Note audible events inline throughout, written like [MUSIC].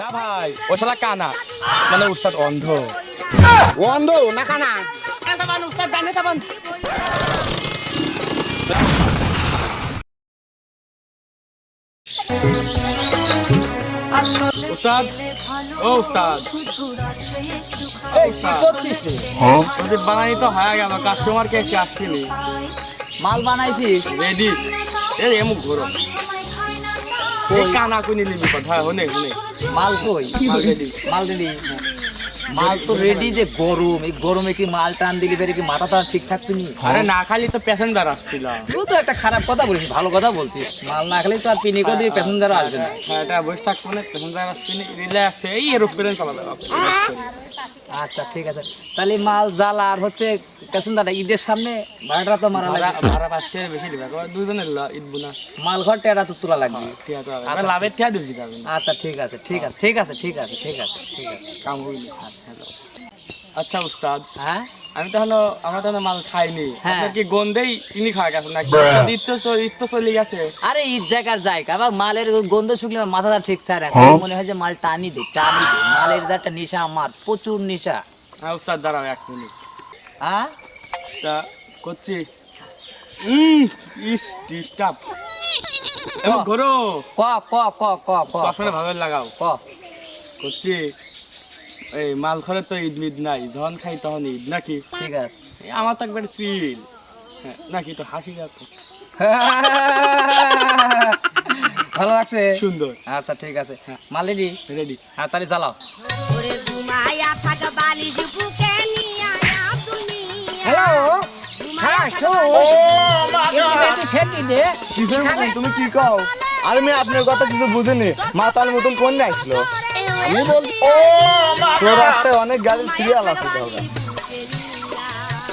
না ভাই ও শালা কানা। মানে উস্তাদ অন্ধ। অন্ধ না কানা। উস্তাদ? গানে সাবান উস্তাদ ও উস্তাদ। এই কি করছিস রে? ওদের বানানি তো হয়ে গেল কাস্টমার কে আজকে মাল বানাইছিস? রেডি এই এমুক ঘোরো। কানা কুনি লিবি কথা হনে হনে। মাল কই মাল দিলি মাল রেডি মাল তো রেডি যে গরম এই গরমে কি মাল টান দিলি বেরে কি মাথা তো আর ঠিক থাকবে নি? আরে না খালি তো প্যাসেঞ্জার আসছিল। তুই তো একটা খারাপ কথা বলিস ভালো কথা বলছিস। মাল না খেলে তো আর পিনি করে দিয়ে প্যাসেঞ্জার আসবে না। হ্যাঁ এটা বসে থাকব না প্যাসেঞ্জার আসছিনি রিল্যাক্স এই এরোপ্লেন চালাবে আচ্ছা ঠিক আছে। তাহলে মাল জাল আর হচ্ছে প্যাসেঞ্জার ঈদের সামনে ভাড়াটা তো মারা লাগবে। ভাড়া পাঁচ টাকা বেশি দিবে দুজনের ল- ঈদ বোনাস। মাল ঘর টেরা তো তোলা লাগবে। হবে। এবার লাভের টিয়া দিবি যাবেন আচ্ছা ঠিক আছে ঠিক আছে ঠিক আছে ঠিক আছে ঠিক আছে। ঠিক আছে কাম হইলি আচ্ছা উস্তাদ। হ্যাঁ? আমি তো হলো আমরা তো হলো মাল খাইনি। হ্যাঁ। আপনার কি গন্ধেই চিনি খাওয়া গেছে নাকি? ঈদ তো চ- তো চলে গেছে আরে ঈদ জায়গার জায়গা। আবার মালের গন্ধ শুকলে মাথাটা ঠিক থাকে মনে হয় যে মাল টানি দে টানি দে। মালের একটা নেশা আমার প্রচুর নেশা। হ্যাঁ উস্তাদ দাঁড়াও এক মিনিট। হ্যাঁ? তা করছি। উম ইস ডিস্টার্ব। এবার ঘোরো। ক ক ক ক ক ভাবে লাগাও। ক। করছি। এই মাল ঘরে তো ঈদ মিদ নাই যখন খাই তখন ঈদ নাকি? ঠিক আছে। আমার তো একবার চিল। হ্যাঁ, নাকি তো হাসি [LAUGHS] ভালো লাগছে? সুন্দর। আচ্ছা ঠিক আছে। মাল রেডি রেডি হ্যাঁ তাহলে চালাও হ্যালো হ্যাঁ তুমি কি কও? আর মেয়ে আপনার কথা কিছু বুঝিনি। মাতাল মতন কোন আসছিল আমি বলছি তো রাস্তায় অনেক গাড়ির সিরিয়াল আছে তাহলে।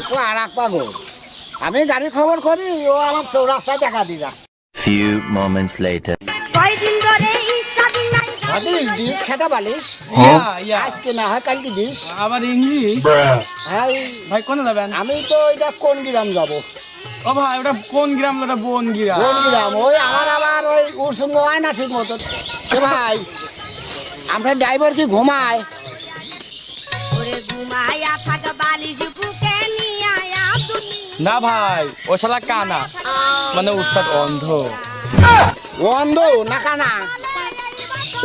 তো আর এক পাগল। আমি গাড়ি খবর করি ও আমার চৌরাস্তায় দেখা দিবা Few moments later. কয়দিন ধরে ইস্তাদি দিস খেতে পালিস আজকে না হয় কালকে দিস। আবার ইংলিশ? হ্যাঁ এই ভাই কোনে যাবেন? আমি তো এটা কোন গ্রাম যাব? ও ভাই ওটা কোন গ্রাম? ওটা বন গ্রাম কোন গ্রাম ওই আমার আবার ওই উৎসঙ্গ হয় না ঠিক মতো ভাই আমরা ড্রাইভার কি ঘুমায়? না ভাই ও শালা কানা। মানে উস্তাদ অন্ধ। অন্ধ না কানা।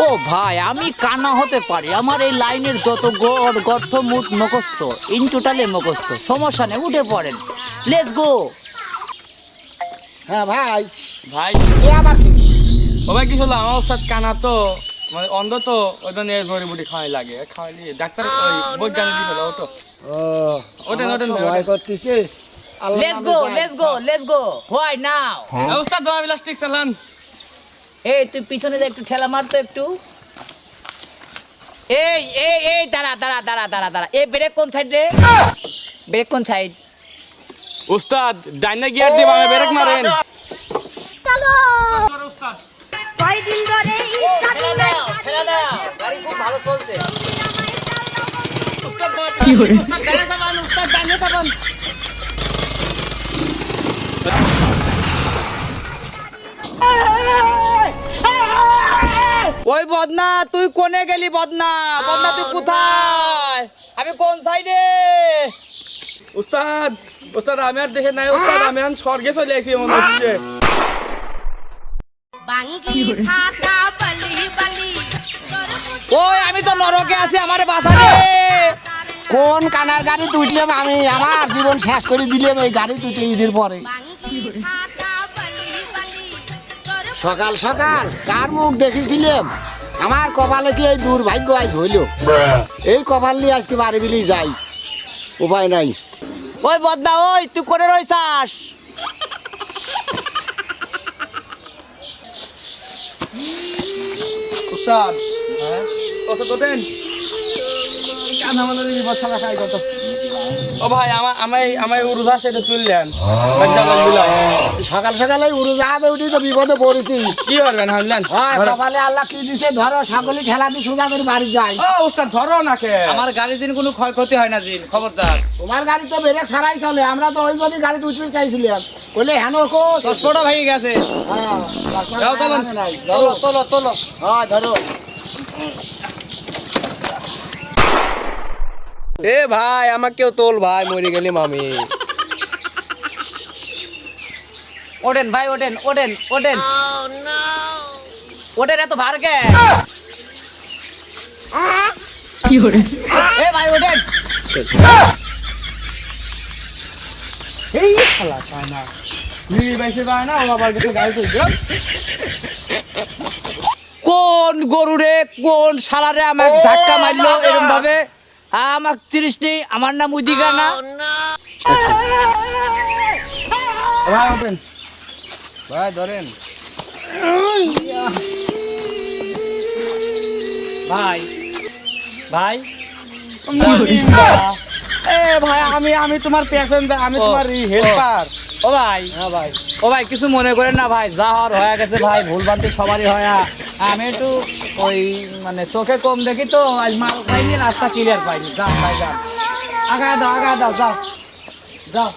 ও ভাই আমি কানা হতে পারি। আমার এই লাইনের যত গড় গর্থ মুট মুখস্থ ইন টোটালে মুখস্থ। সমস্যা নেই উঠে পড়েন। লেটস গো হ্যাঁ ভাই। ভাই। এ আবার কি? ও ভাই কি হলো? আমার উস্তাদ কানা তো। মানে অন্ধ তো ওই জন্য জড়ি বুটি খাওয়াই লাগে। খাওয়াইলি ডাক্তার ওই বৈজ্ঞানিক দিছিল ওটো। ও ওঠেন, আমার ভাই, ভয় করতেছে। Let's go. Let's go let's go why now এ, উস্তাদ বাবা প্লাস্টিক চালান। এই তুই পিছনে যা একটু ঠেলা মারতো একটু। এই এই এই দাঁড়া দাঁড়া দাঁড়া দাঁড়া দাঁড়া। এই ব্রেক কোন সাইড রে? ব্রেক কোন সাইড উস্তাদ ডাইনা গিয়ার দিয়ে বামে ব্রেক মারেন। চলো উস্তাদ। কয়দিন ধরে কি ওই বদনা তুই কোনে গেলি বদনা? বদনা তুই কোথায়? আমি কোন সাইডে? উস্তাদ উস্তাদ আমি আর দেখে নাই উস্তাদ আমি স্বর্গে চলে আসি মনে হচ্ছে। ওই আমি তো নরকে আছি আমার বাঁচারে কোন কানার গাড়ি তুইলাম আমি? আমার জীবন শেষ করে দিলাম এই গাড়ি তুইতে ঈদের পরে। বাঙ্গি থাকা বলি বলি। সকাল সকাল কার মুখ দেখেছিলাম? আমার কপালে কি এই দুর্ভাগ্য আজ হইল? এই কপাল নিয়ে আজকে বাড়ি বিলি যাই। উপায় নাই। ওই বদনা ওই তুই করে রইছাস? উস্তাদ। ওষুধ দেন। কানা মানে বছর খাই কত? ও ভাই আমার আমায় আমায় উড়ুজা সেটা তুললেন সকাল সকালে উড়ে যাবে উঠি তো বিপদে পড়েছি। কি করবেন হামলেন? কপালে আল্লাহ কি দিছে ধরো সকলে ঠেলা দিয়ে সোজা করে বাড়ি যাই ও উস্তাদ ধরো নাকে আমার গাড়ির দিন কোনো ক্ষয়ক্ষতি হয় না জিন খবরদার। তোমার গাড়ি তো বেড়ে ছাড়াই চলে আমরা তো ওই জন্য গাড়ি উঠতে চাইছিলাম। বলে হ্যাঁ কো চশমাটা ভেঙে গেছে। হ্যাঁ, তোলো তোলো হ্যাঁ ধরো। এ ভাই আমাকেও তোল ভাই মরে গেলি মামি ওঠেন ভাই ওঠেন ওঠেন ওঠেন। ওঠেন এত ভার কে? এ ভাই ওঠেন। এই শালা চায় না লিলি বাইসে পায় না ও আবার কিছু গাড়ি চলছে কোন গরুরে কোন সারারে আমাকে ধাক্কা মারলো এরকম ভাবে? আমাক তিরিশ নেই আমার নাম উদিকা না। ভাই ধরেন। ভাই ভাই। এ ভাই আমি আমি তোমার প্যাসেঞ্জার আমি তোমার ও। হেল্পার ও ভাই। হ্যাঁ ভাই। ও ভাই কিছু মনে করেন না ভাই। যা হওয়ার হয়ে গেছে ভাই। ভুল বানতে সবারই হয় আর আমি একটু ওই মানে চোখে কম দেখি তো, আজ খাইনি, রাস্তা ক্লিয়ার পাইনি। যাও ভাই যাও আগা দাও আগা দাও, যাও। যাও।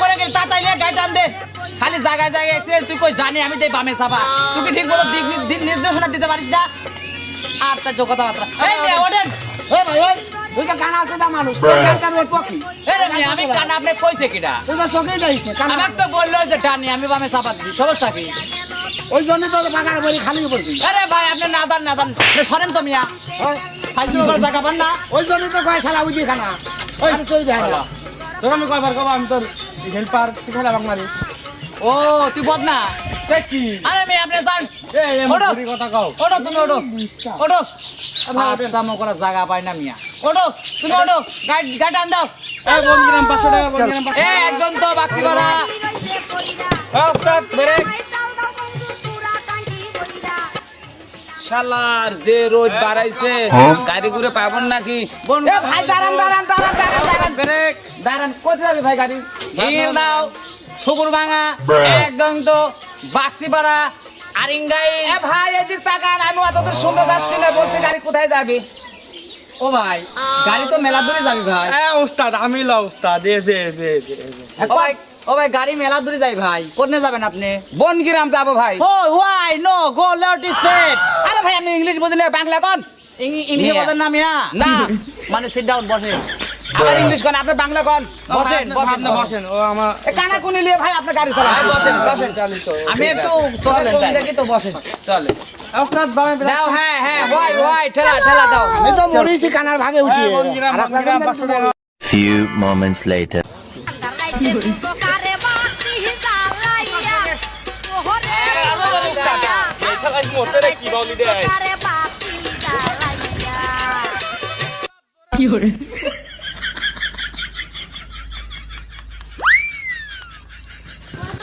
করে দে। খালি তুই কই জানি আমি দেই তুই কি ঠিক মতো নির্দেশনা দিতে পারিস না? আর তার মেয়ে ওঠেন। ভাই কানা আছে মানুষ তোর গান পকি আমি কান আপনি কইছে কিটা তুই তো চোখেই যাইস না কানা আমাকে তো বলল যে টানি আমি বামে চাপা দিই সমস্যা কি? ওই জন্য তো বাগার বাড়ি খালি পড়ছি। আরে ভাই আপনি না জান না জান সরেন তো মিয়া। ওই- ফাইজুল করে জায়গা পান না। ওই জন্য তো কয় শালা উদি খানা। ওই তোর আমি কয়বার কব আমি তোর হেল্পার তুই খেলা বাং মারিস ও তুই আরে আপনি জান ওটো তুমি ওটো ওটো দাম করার জায়গা পাই না মিয়া। ওটো তুমি ওটো গাড়ি আন দাও। এ বন গ্রাম 500 টাকা বন গ্রাম 500 এ একদম তো বাক্সি করা। হ্যাঁ শালার যে রোদ বাড়াইছে গাড়ি ঘুরে পাবন নাকি? এ ভাই দাঁড়ান দাঁড়ান দাঁড়ান দাঁড়ান দাঁড়ান। ব্রেক দাঁড়ান কোথায় যাবে ভাই গাড়ি? হিল দাও সুগুর ভাঙা একদম তো বাক্সি পাড়া আরিঙ্গাই এ ভাই এদিক তাকান আমি অত দূর শুনতে যাচ্ছি না বলছি গাড়ি কোথায় যাবে? ও ভাই গাড়ি তো মেলা দূরে যাবি ভাই। এ উস্তাদ আমি ল উস্তাদ এ যে এ যে। ও ভাই ও ভাই গাড়ি মেলা দূরে যাই ভাই কোনে যাবেন আপনি? বন গ্রাম যাব ভাই। ও ওয়াই নো গো লেট স্পেড আরে ভাই আপনি ইংলিশ বুঝলে বাংলা কোন? ইংলিশ নিয়ে। বলেন না না। মানে সিট ডাউন বসে আবার ইংলিশ কোন আপনি বাংলা কোন? বসেন, বসেন, বসেন। ও আমার কানা কুনি নিয়ে ভাই আপনি গাড়ি চালান। বসেন বসেন। আমি একটু চলে তো বসেন। চলে দাও হ্যাঁ হ্যাঁ ওয়াই ওয়াই ঠেলা ঠেলা দাও। আমি তো মরিছি কানার ভাগে উঠিয়ে। বন গ্রাম বন গ্রাম 500 টাকা Few moments later. কি কারে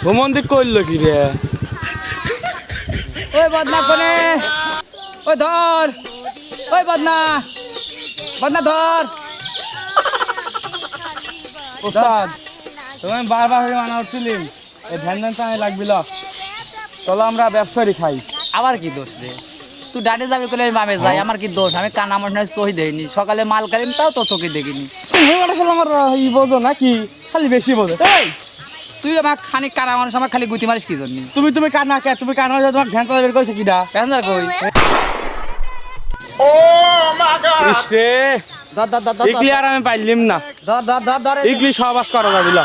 ভ্রমণ দিক করল কি রে? ওই বদনা কোনে? ওই ধর। ওই বদনা। বদনা ধর। উস্তাদ তুমি বারবার হয়ে মানা হচ্ছিলিম এই ধ্যান ধ্যান চাই লাগবিল চলো আমরা ব্যবসায়ী খাই। আবার কি দোষ রে? তুই ডাটে যাবি করে মামে যাই আমার কি দোষ? আমি কানা আমার নয় সহি দেয়নি সকালে মাল কালিম তাও তো চোখে দেখিনি। আমার ই বোঝো নাকি? খালি বেশি বোঝো। এই! তুই আমার খানিক কানা মানুষ আমার খালি গুতি মারিস কি জন্য তুমি তুমি কানা কে? তুমি কানা হয়ে তোমার ভ্যান বের করেছে কিডা? প্যাসেঞ্জার কই? ইসরে ধর ধর ধর ধর ইগলি আর আমি পাইলিম না। দাদা দাদা দা ধর ইগলি সহবাস করা যাবিল